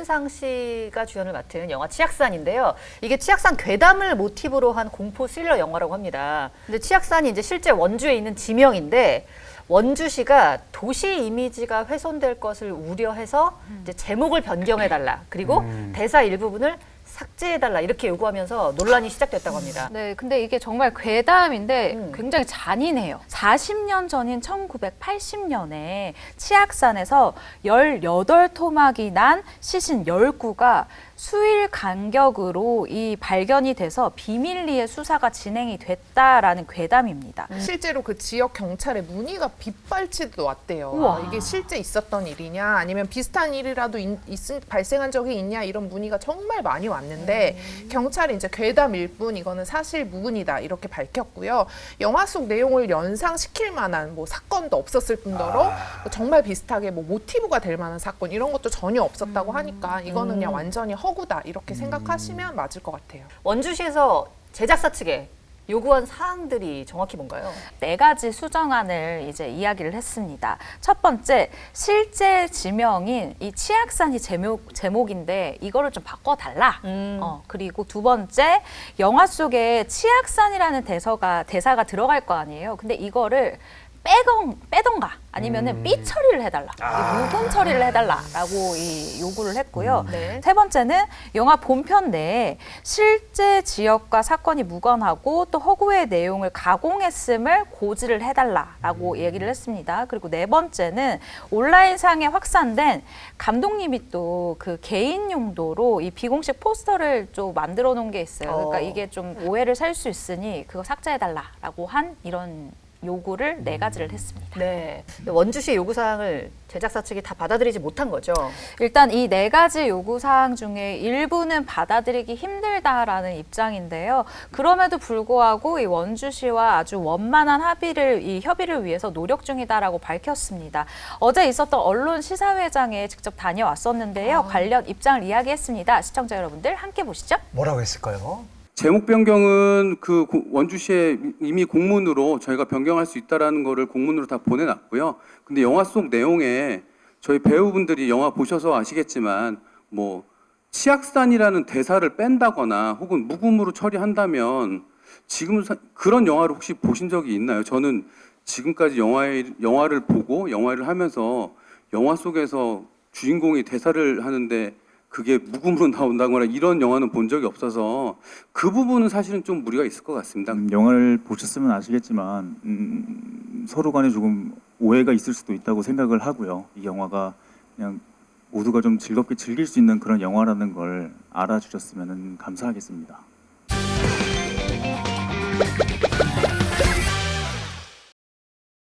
김윤상 씨가 주연을 맡은 영화 치악산인데요. 이게 치악산 괴담을 모티브로 한 공포 스릴러 영화라고 합니다. 근데 치악산이 이제 실제 원주에 있는 지명인데 원주시가 도시 이미지가 훼손될 것을 우려해서 이제 제목을 변경해 달라. 그리고 대사 일부분을 삭제해 달라 이렇게 요구하면서 논란이 시작됐다고 합니다. 네, 근데 이게 정말 괴담인데 음. 굉장히 잔인해요. 40년 전인 1980년에 치악산에서 18토막이 난 시신 10구가 수일 간격으로 이 발견이 돼서 비밀리에 수사가 진행이 됐다라는 괴담입니다. 실제로 그 지역 경찰에 문의가 빗발치도 왔대요. 우와. 아, 이게 실제 있었던 일이냐, 아니면 비슷한 일이라도 있, 있- 발생한 적이 있냐 이런 문의가 정말 많이 왔는데 경찰이 이제 괴담일 뿐 이거는 사실 무근이다 이렇게 밝혔고요. 영화 속 내용을 연상시킬 만한 뭐 사건도 없었을 뿐더러 정말 비슷하게 뭐 모티브가 될 만한 사건 이런 것도 전혀 없었다고 하니까 이거는 그냥 완전히 허 구다 이렇게 생각하시면 맞을 것 같아요. 원주시에서 제작사 측에 요구한 사항들이 정확히 뭔가요? 네 가지 수정안을 이제 이야기를 했습니다. 첫 번째, 실제 지명인 이 치악산이 제목, 제목인데 이거를 좀 바꿔달라. 음. 어, 그리고 두 번째, 영화 속에 치악산이라는 대사가, 대사가 들어갈 거 아니에요. 근데 이거를 빼건, 빼던가 아니면은 삐 처리를 해달라. 이 무금 처리를 해달라라고 이 요구를 했고요. 네. 세 번째는 영화 본편 내에 실제 지역과 사건이 무관하고 또 허구의 내용을 가공했음을 고지를 해달라라고 얘기를 했습니다. 그리고 네 번째는 온라인상에 확산된 감독님이 또 그 개인 용도로 이 비공식 포스터를 좀 만들어 놓은 게 있어요. 그러니까 어. 이게 좀 오해를 살 수 있으니 그거 삭제해달라라고 한 이런 요구를 네 가지를 했습니다. 네. 원주시 요구 사항을 제작사 측이 다 받아들이지 못한 거죠. 일단 이 네 가지 요구 사항 중에 일부는 받아들이기 힘들다라는 입장인데요. 그럼에도 불구하고 이 원주시와 아주 원만한 합의를 이 협의를 위해서 노력 중이다라고 밝혔습니다. 어제 있었던 언론 시사회장에 직접 다녀왔었는데요. 관련 입장을 이야기했습니다. 시청자 여러분들 함께 보시죠. 뭐라고 했을까요? 제목 변경은 그 고- 원주시에 이미 공문으로 저희가 변경할 수 있다라는 거를 공문으로 다 보내놨고요. 근데 영화 속 내용에 저희 배우분들이 영화 보셔서 아시겠지만 뭐 치악산이라는 대사를 뺀다거나 혹은 무금으로 처리한다면 지금 사- 그런 영화를 혹시 보신 적이 있나요? 저는 지금까지 영화에, 영화를 보고 영화를 하면서 영화 속에서 주인공이 대사를 하는데 그게 무금으로 나온다거나 이런 영화는 본 적이 없어서 그 부분은 사실은 좀 무리가 있을 것 같습니다. 음, 영화를 보셨으면 아시겠지만 음, 서로 간에 조금 오해가 있을 수도 있다고 생각을 하고요. 이 영화가 그냥 모두가 좀 즐겁게 즐길 수 있는 그런 영화라는 걸 알아주셨으면 감사하겠습니다.